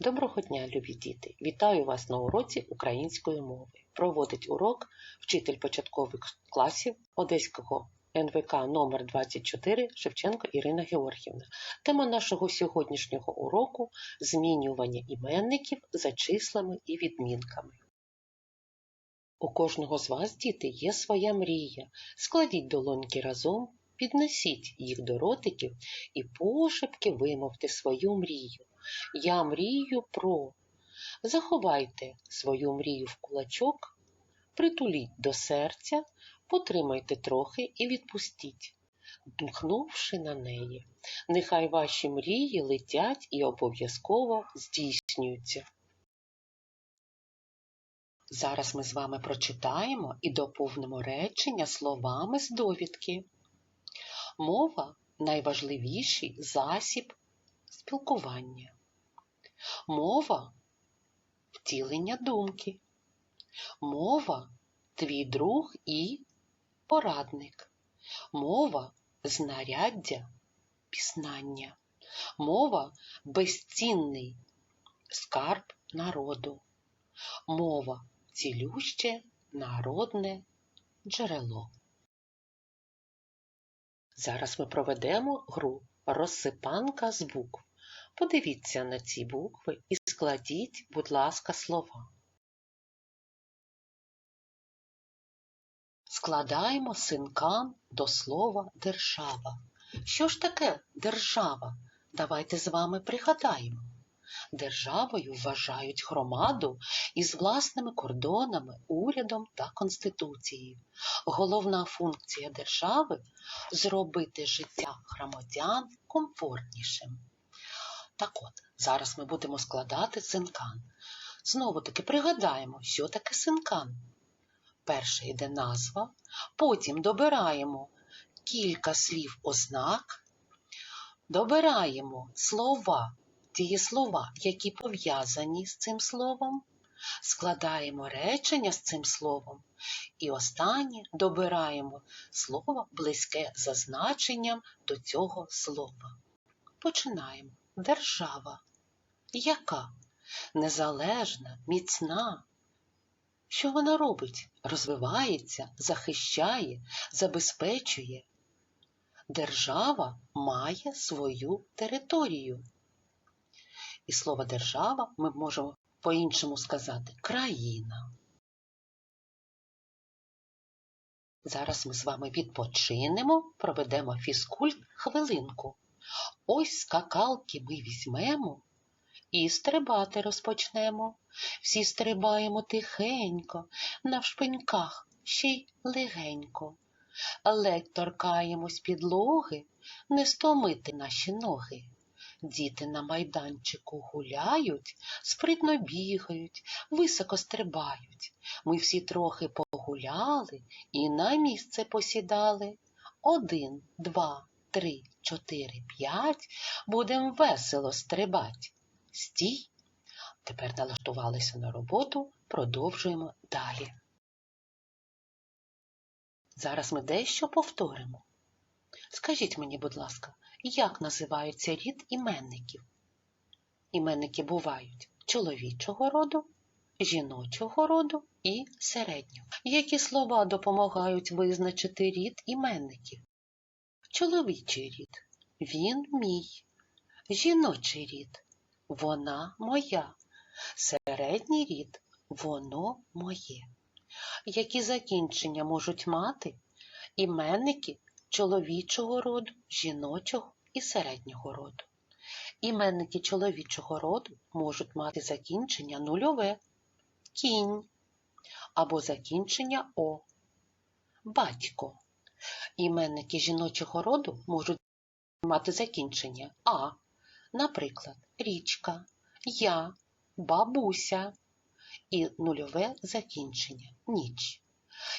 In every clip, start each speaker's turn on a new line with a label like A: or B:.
A: Доброго дня, любі діти! Вітаю вас на уроці української мови. Проводить урок вчитель початкових класів Одеського НВК номер 24 Шевченко Ірина Георгівна. Тема нашого сьогоднішнього уроку змінювання іменників за числами і відмінками. У кожного з вас, діти, є своя мрія. Складіть долоньки разом, піднесіть їх до ротиків і пошепки вимовте свою мрію. Я мрію про. Заховайте свою мрію в кулачок, притуліть до серця, потримайте трохи і відпустіть, дмухнувши на неї. Нехай ваші мрії летять і обов'язково здійснюються. Зараз ми з вами прочитаємо і доповнимо речення словами з довідки. Мова найважливіший засіб спілкування. Мова втілення думки. Мова твій друг і порадник. Мова знаряддя пізнання. Мова безцінний скарб народу. Мова цілюще народне джерело. Зараз ми проведемо гру розсипанка з букв. Подивіться на ці букви і складіть, будь ласка, слова. Складаємо синкам до слова держава. Що ж таке держава? Давайте з вами пригадаємо. Державою вважають громаду із власними кордонами, урядом та конституцією. Головна функція держави зробити життя громадян комфортнішим. Так от, зараз ми будемо складати синкан. Знову таки пригадаємо, що таке синкан. Перше йде назва, потім добираємо кілька слів ознак, добираємо слова, дієслова, які пов'язані з цим словом, складаємо речення з цим словом, і останнє добираємо слово близьке за значенням до цього слова. Починаємо. Держава. Яка? Незалежна, міцна. Що вона робить? Розвивається, захищає, забезпечує. Держава має свою територію. І слово держава ми можемо по-іншому сказати країна. Зараз ми з вами відпочинемо, проведемо фізкульт хвилинку. Ось скакалки ми візьмемо і стрибати розпочнемо. Всі стрибаємо тихенько, на вшпиньках ще й легенько. Ледь торкаємось підлоги, не стомити наші ноги. Діти на майданчику гуляють, спритно бігають, високо стрибають. Ми всі трохи погуляли і на місце посідали. Один, два, три, чотири, п'ять. Будем весело стрибать. Стій. Тепер налаштувалися на роботу, продовжуємо далі. Зараз ми дещо повторимо. Скажіть мені, будь ласка, як називається рід іменників? Іменники бувають чоловічого роду, жіночого роду і середнього. Які слова допомагають визначити рід іменників? Чоловічий рід він мій, жіночий рід вона моя, середній рід воно моє. Які закінчення можуть мати іменники чоловічого роду, жіночого і середнього роду. Іменники чоловічого роду можуть мати закінчення нульове, кінь або закінчення О, батько. Іменники жіночого роду можуть мати закінчення А, наприклад, річка, я, бабуся і нульове закінчення ніч.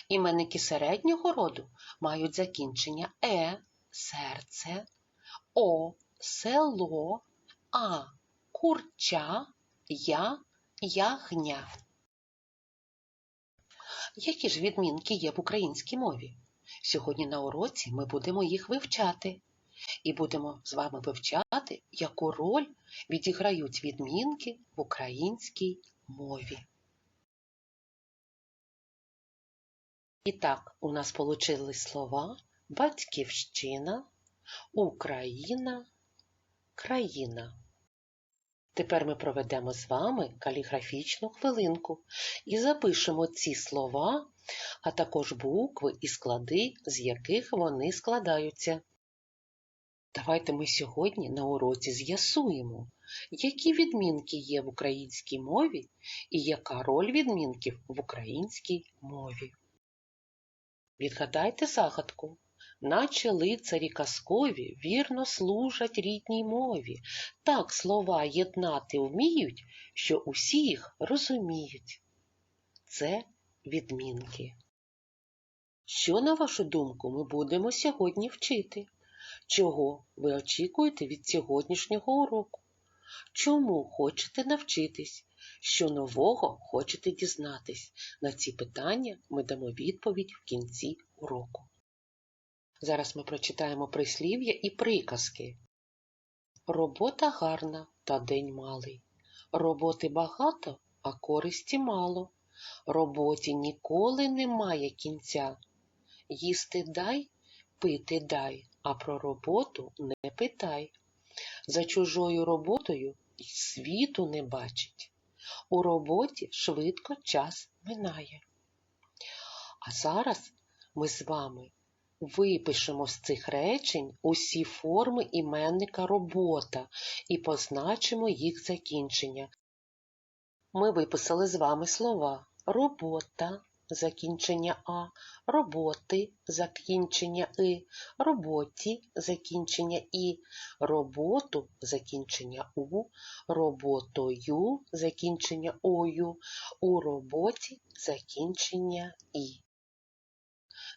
A: Іменники середнього роду мають закінчення Е, серце, О, село, А, курча, Я, ягня. Які ж відмінки є в українській мові? Сьогодні на уроці ми будемо їх вивчати. і будемо з вами вивчати, яку роль відіграють відмінки в українській мові. І так, у нас получили слова батьківщина, Україна, країна. Тепер ми проведемо з вами каліграфічну хвилинку і запишемо ці слова, а також букви і склади, з яких вони складаються. Давайте ми сьогодні на уроці з'ясуємо, які відмінки є в українській мові і яка роль відмінків в українській мові. Відгадайте загадку. Наче лицарі казкові вірно служать рідній мові, так слова єднати вміють, що усі їх розуміють. Це відмінки. Що, на вашу думку, ми будемо сьогодні вчити? Чого ви очікуєте від сьогоднішнього уроку? Чому хочете навчитись? Що нового хочете дізнатись? На ці питання ми дамо відповідь в кінці уроку. Зараз ми прочитаємо прислів'я і приказки. Робота гарна та день малий. Роботи багато, а користі мало. Роботі ніколи немає кінця. Їсти дай, пити дай, а про роботу не питай. За чужою роботою й світу не бачить. У роботі швидко час минає. А зараз ми з вами випишемо з цих речень усі форми іменника робота і позначимо їх закінчення. Ми виписали з вами слова робота, закінчення А, роботи, закінчення И, роботі, закінчення І, роботу, закінчення У, роботою, закінчення Ою, у роботі закінчення І.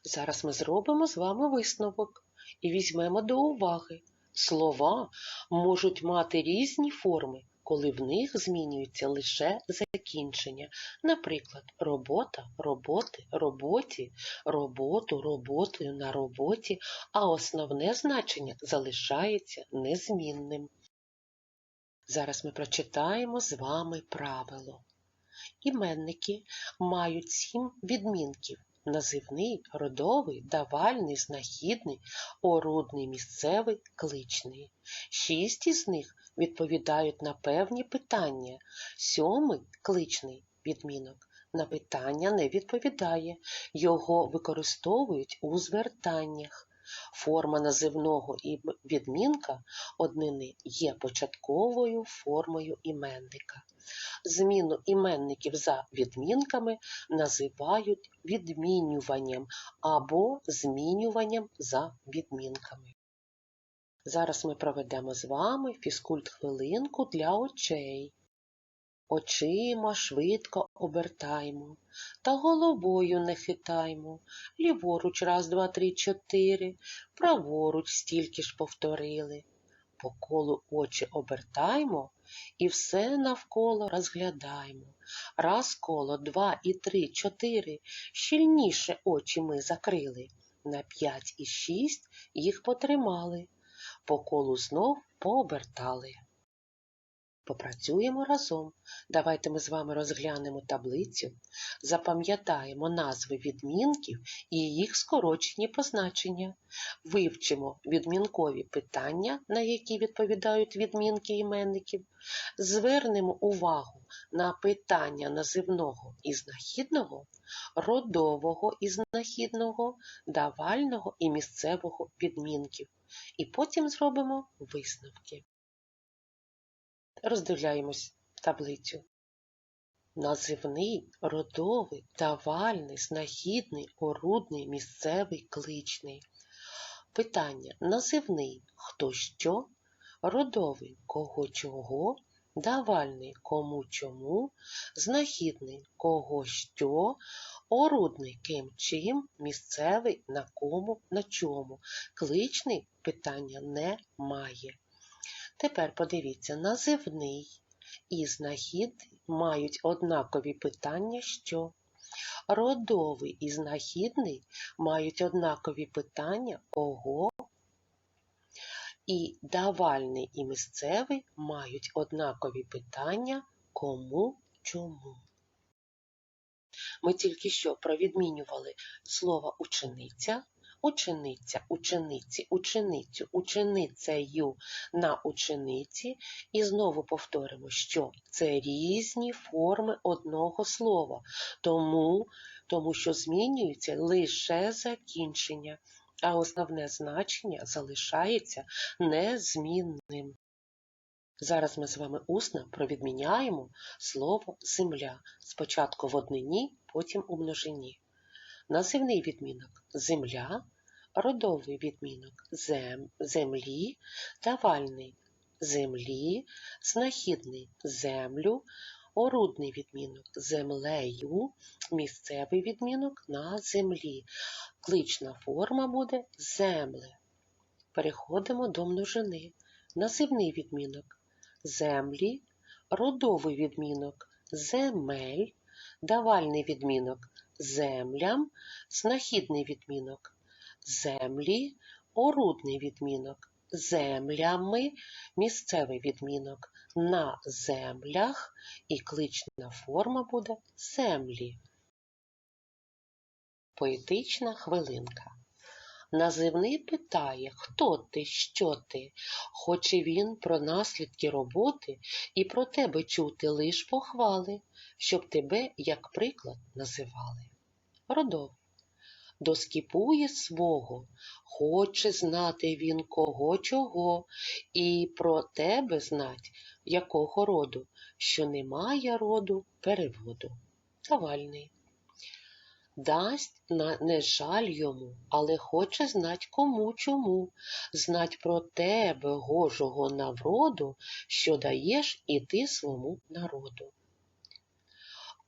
A: Зараз ми зробимо з вами висновок і візьмемо до уваги. Слова можуть мати різні форми, коли в них змінюється лише закінчення. Наприклад, робота, роботи, роботі, роботу, роботою на роботі, а основне значення залишається незмінним. Зараз ми прочитаємо з вами правило. Іменники мають сім відмінків називний, родовий, давальний, знахідний, орудний, місцевий, кличний. Шість із них відповідають на певні питання. Сьомий кличний відмінок на питання не відповідає, його використовують у звертаннях. Форма називного і відмінка однини є початковою формою іменника. Зміну іменників за відмінками називають відмінюванням або змінюванням за відмінками. Зараз ми проведемо з вами фізкульт хвилинку для очей. Очима швидко обертаймо, та головою не хитаймо. Ліворуч раз, два, три, чотири, праворуч стільки ж повторили. По колу очі обертаймо і все навколо розглядаймо. Раз коло, два і три, чотири. Щільніше очі ми закрили. На п'ять і шість їх потримали. По колу знов пообертали. Попрацюємо разом. Давайте ми з вами розглянемо таблицю, запам'ятаємо назви відмінків і їх скорочені позначення, вивчимо відмінкові питання, на які відповідають відмінки іменників, звернемо увагу на питання називного і знахідного, родового і знахідного, давального і місцевого відмінків. І потім зробимо висновки. Роздивляємось таблицю. Називний, родовий, давальний, знахідний, орудний, місцевий, кличний. Питання. Називний. Хто що, родовий. Кого чого, давальний. Кому чому, знахідний. Кого що, орудний. Ким чим, місцевий. На кому? На чому. Кличний. Питання не має. Тепер подивіться, називний і знахідний мають однакові питання, що родовий і знахідний мають однакові питання кого, І давальний і місцевий мають однакові питання кому, чому. Ми тільки що провідмінювали слово учениця, учениця, учениці, ученицю, ученицею на учениці. І знову повторимо, що це різні форми одного слова, тому, тому що змінюється лише закінчення, а основне значення залишається незмінним. Зараз ми з вами усно провідміняємо слово земля. Спочатку в однині, потім у множині. Називний відмінок земля, родовий відмінок зем, землі, давальний землі, знахідний землю, орудний відмінок землею, місцевий відмінок на землі. Клична форма буде земле. Переходимо до множини. Називний відмінок землі, родовий відмінок земель, давальний відмінок землям, знахідний відмінок землі, орудний відмінок землями, місцевий відмінок на землях і клична форма буде землі. Поетична хвилинка. Називний питає, хто ти, що ти, хоче він про наслідки роботи і про тебе чути лиш похвали, щоб тебе, як приклад, називали. Родовий. Доскіпує свого, хоче знати він кого чого, і про тебе знать, якого роду, що немає роду переводу. Завальний. Дасть на не жаль йому, але хоче знать кому чому, знать про тебе, гожого навроду, що даєш і ти свому народу.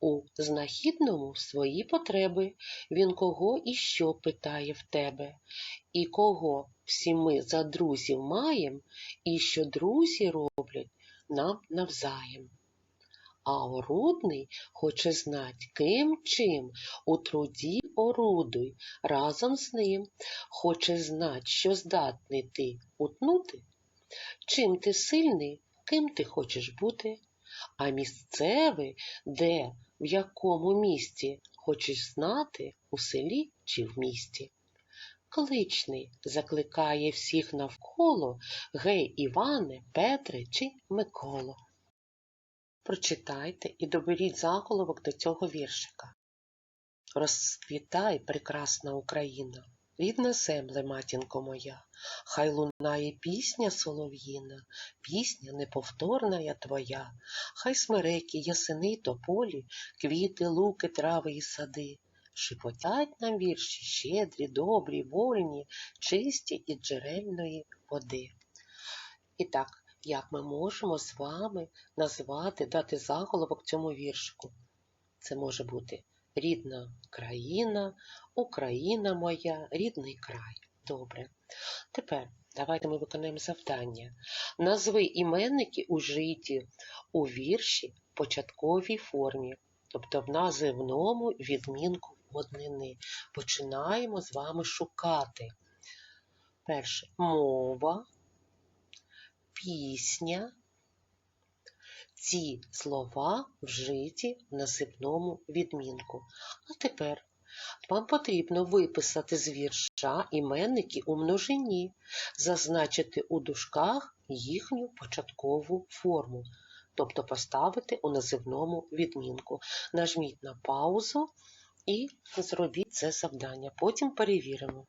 A: У знахідному свої потреби він кого і що питає в тебе, і кого всі ми за друзів маєм, і що друзі роблять нам навзаєм. А орудний хоче знать, ким чим у труді орудуй разом з ним, хоче знать, що здатний ти утнути, чим ти сильний, ким ти хочеш бути, а місцевий, де, в якому місті хочеш знати, у селі чи в місті. Кличний закликає всіх навколо гей, Іване, Петре чи Миколо. Прочитайте і доберіть заголовок до цього віршика. Розквітай, прекрасна Україна, рідна земле, матінко моя, хай лунає пісня солов'їна, пісня неповторна я твоя, хай смереки, ясени тополі, квіти, луки, трави і сади. Шепотять нам вірші щедрі, добрі, вольні, чисті і джерельної води. І так, як ми можемо з вами назвати, дати заголовок цьому віршику? Це може бути рідна країна, Україна моя, рідний край. Добре. Тепер давайте ми виконаємо завдання. Назви іменники ужиті у вірші в початковій формі, тобто в називному відмінку однини. Починаємо з вами шукати. Перше мова, пісня. Ці слова вжиті в називному відмінку. А тепер вам потрібно виписати з вірша іменники у множині, зазначити у дужках їхню початкову форму, тобто поставити у називному відмінку. Нажміть на паузу і зробіть це завдання. Потім перевіримо.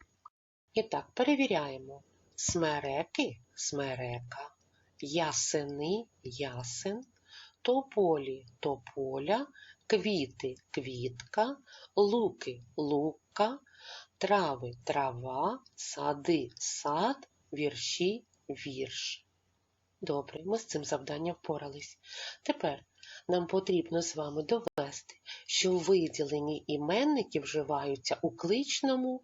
A: І так, перевіряємо. Смереки смерека, ясени ясен, тополі тополя, квіти квітка, луки лука, трави трава, сади сад, вірші вірш. Добре, ми з цим завданням впорались. Тепер нам потрібно з вами довести, що виділені іменники вживаються у кличному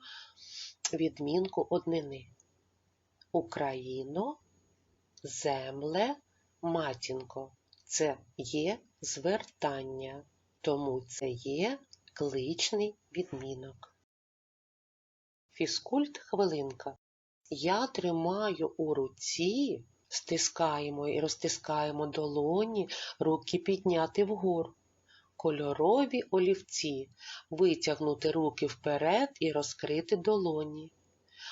A: відмінку однини. Україно, земле, матінко. Це є звертання, тому це є кличний відмінок. Фізкульт хвилинка. Я тримаю у руці, стискаємо і розтискаємо долоні, руки підняти вгору. Кольорові олівці, витягнути руки вперед і розкрити долоні.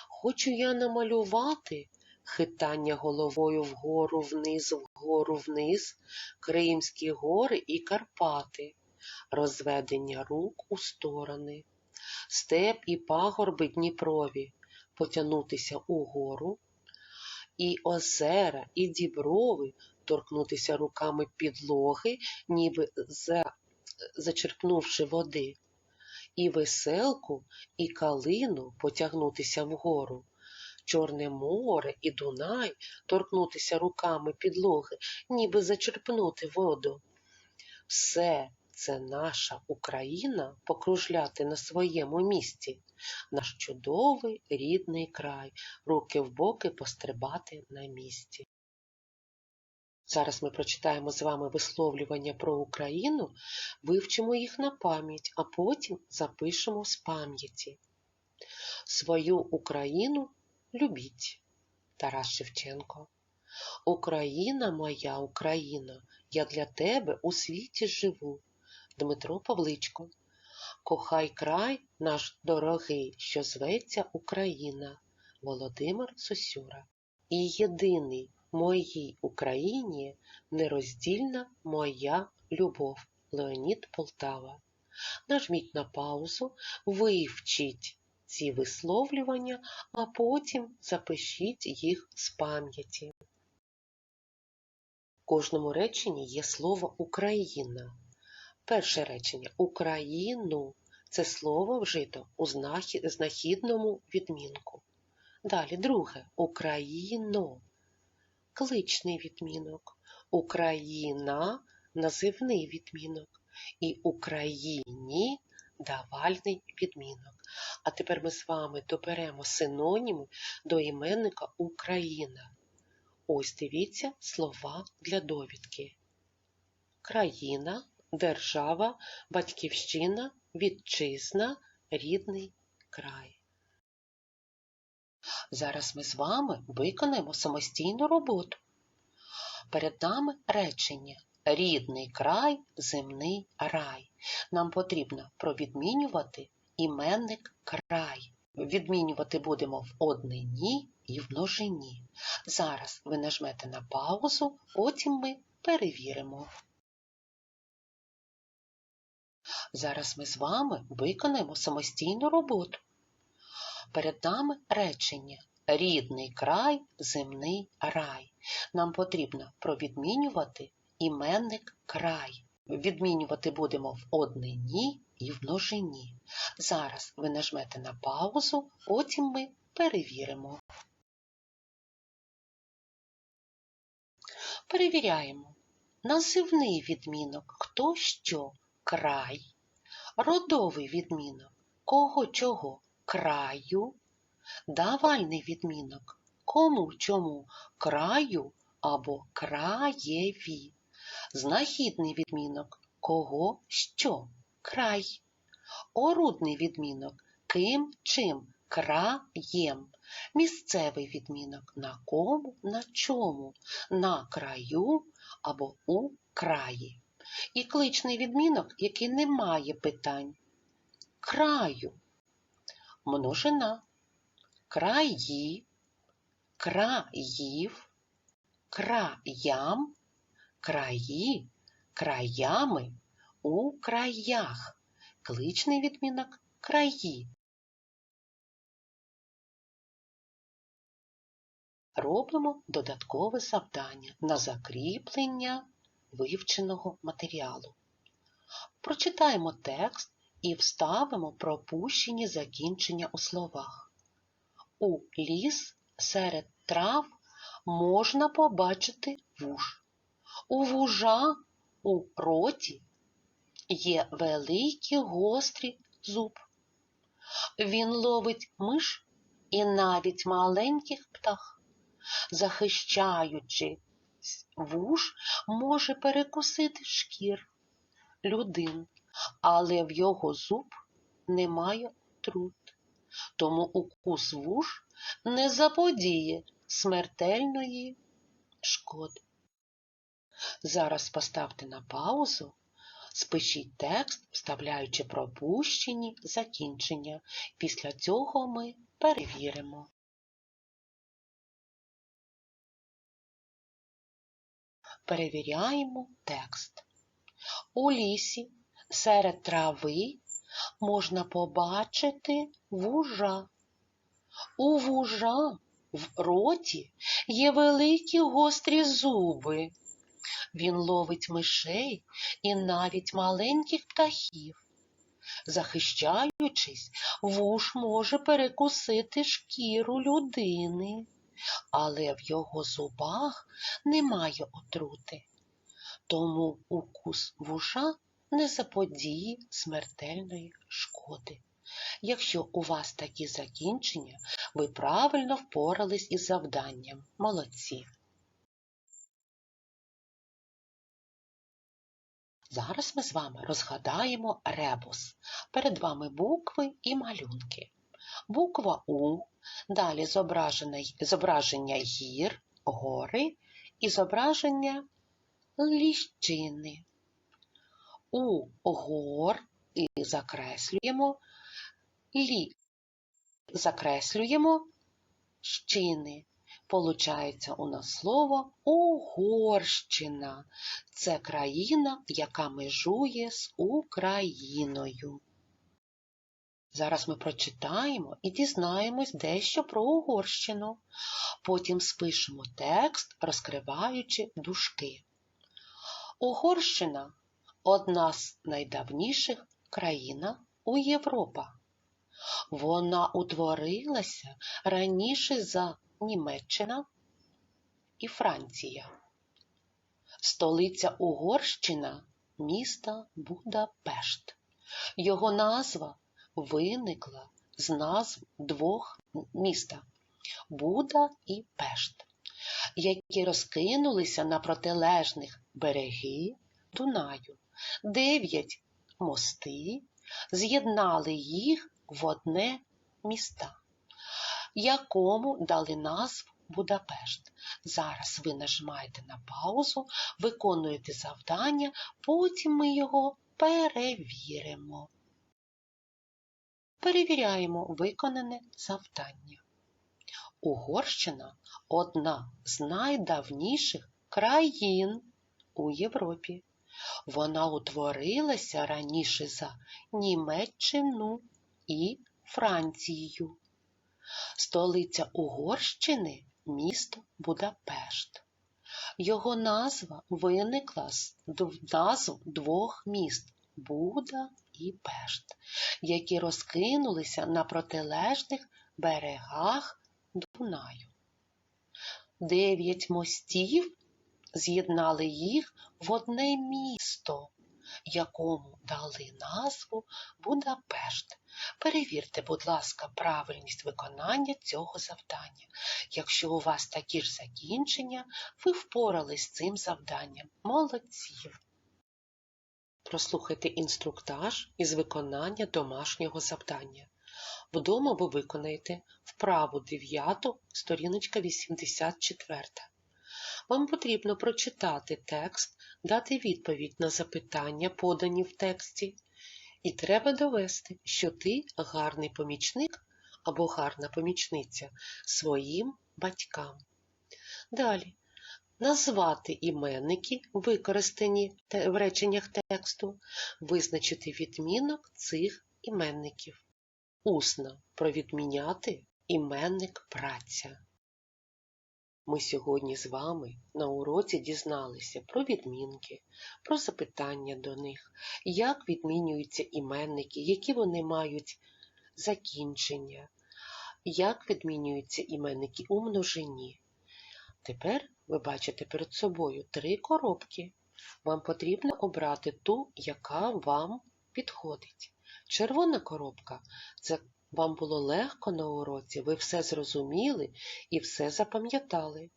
A: Хочу я намалювати хитання головою вгору вниз, вгору вниз, Кримські гори і Карпати, розведення рук у сторони, степ і пагорби Дніпрові, потягнутися угору, і озера, і діброви, торкнутися руками підлоги, ніби за, зачерпнувши води, і веселку, і калину потягнутися вгору. Чорне море і Дунай торкнутися руками підлоги, ніби зачерпнути воду. Все це наша Україна покружляти на своєму місці, наш чудовий рідний край, руки в боки пострибати на місці. Зараз ми прочитаємо з вами висловлювання про Україну, вивчимо їх на пам'ять, а потім запишемо з пам'яті. Свою Україну любіть. Тарас Шевченко. Україна моя, Україна, я для тебе у світі живу. Дмитро Павличко. Кохай край наш дорогий, що зветься Україна. Володимир Сосюра. І єдиний моїй Україні нероздільна моя любов. Леонід Полтава. Нажміть на паузу, вивчіть ці висловлювання, а потім запишіть їх з пам'яті. В кожному реченні є слово Україна. Перше речення Україну це слово вжито у знахідному відмінку. Далі друге Україно кличний відмінок, Україна називний відмінок і Україні давальний відмінок. А тепер ми з вами доберемо синоніми до іменника Україна. Ось дивіться слова для довідки. Країна, держава, батьківщина, вітчизна, рідний край. Зараз ми з вами виконаємо самостійну роботу. Перед нами речення Рідний край, земний рай. Нам потрібно провідмінювати іменник край. Відмінювати будемо в однині і в множині. Зараз ви нажмете на паузу, потім ми перевіримо. Зараз ми з вами виконаємо самостійну роботу. Перед нами речення Рідний край, земний рай. Нам потрібно провідмінювати іменник край. Відмінювати будемо в однині і в множині. Зараз ви нажмете на паузу, потім ми перевіримо. Перевіряємо. Називний відмінок хто що край, родовий відмінок кого чого краю, давальний відмінок кому чому краю або краєві. Знахідний відмінок кого що край. Орудний відмінок ким чим краєм. Місцевий відмінок на кому, на чому, на краю або у краї. І кличний відмінок, який не має питань. Краю. Множина. Краї, країв, краям, краї, краями, у краях. Кличний відмінок краї. Робимо додаткове завдання на закріплення вивченого матеріалу. Прочитаємо текст і вставимо пропущені закінчення у словах. У ліс серед трав можна побачити вуж. У вужа у роті є великий гострий зуб. Він ловить миш і навіть маленьких птах, захищаючи вуж, може перекусити шкір людин, але в його зуб немає трут. тому укус вуш не заподіє смертельної шкоди. Зараз поставте на паузу, спишіть текст, вставляючи пропущені закінчення. Після цього ми перевіримо. Перевіряємо текст. У лісі серед трави можна побачити вужа. У вужа в роті є великі гострі зуби. Він ловить мишей і навіть маленьких птахів. Захищаючись, вуж може перекусити шкіру людини, але в його зубах немає отрути. Тому укус вуша не заподіє смертельної шкоди. Якщо у вас такі закінчення, ви правильно впорались із завданням. Молодці. Зараз ми з вами розгадаємо ребус. Перед вами букви і малюнки. Буква У, далі зображення, гір, гори і зображення ліщини. У гор і закреслюємо лі. Закреслюємо щини. Получається у нас слово Угорщина. Це країна, яка межує з Україною. Зараз ми прочитаємо і дізнаємось дещо про Угорщину. Потім спишемо текст, розкриваючи дужки. Угорщина одна з найдавніших країн у Європі. Вона утворилася раніше за Німеччина і Франція. Столиця Угорщина міста Будапешт. Його назва виникла з назв двох міста Буда і Пешт, які розкинулися на протилежних береги Дунаю. Дев'ять мости з'єднали їх в одне міста, якому дали назву Будапешт. Зараз ви нажимаєте на паузу, виконуєте завдання, потім ми його перевіримо. Перевіряємо виконане завдання. Угорщина одна з найдавніших країн у Європі. Вона утворилася раніше за Німеччину і Францією. Столиця Угорщини місто Будапешт. Його назва виникла з назв двох міст Буда і Пешт, які розкинулися на протилежних берегах Дунаю. Дев'ять мостів з'єднали їх в одне місто, якому дали назву Будапешт. Перевірте, будь ласка, правильність виконання цього завдання. Якщо у вас такі ж закінчення, ви впорались з цим завданням. Молодці! Прослухайте інструктаж із виконання домашнього завдання. Вдома ви виконаєте вправу 9, сторіночка 84. Вам потрібно прочитати текст, дати відповідь на запитання, подані в тексті, і треба довести, що ти гарний помічник або гарна помічниця своїм батькам. Далі назвати іменники, використані в реченнях тексту, визначити відмінок цих іменників. Усно провідміняти іменник праця. Ми сьогодні з вами на уроці дізналися про відмінки, про запитання до них, як відмінюються іменники, які вони мають закінчення, як відмінюються іменники у множині. Тепер ви бачите перед собою три коробки. Вам потрібно обрати ту, яка вам підходить. Червона коробка це вам було легко на уроці, ви все зрозуміли і все запам'ятали.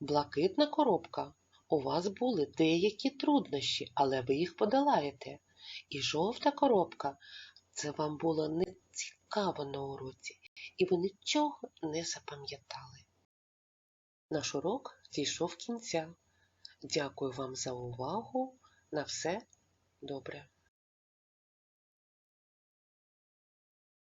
A: Блакитна коробка. У вас були деякі труднощі, але ви їх подолаєте. І жовта коробка це вам було не цікаво на уроці, і ви нічого не запам'ятали. Наш урок дійшов кінця. Дякую вам за увагу. На все добре.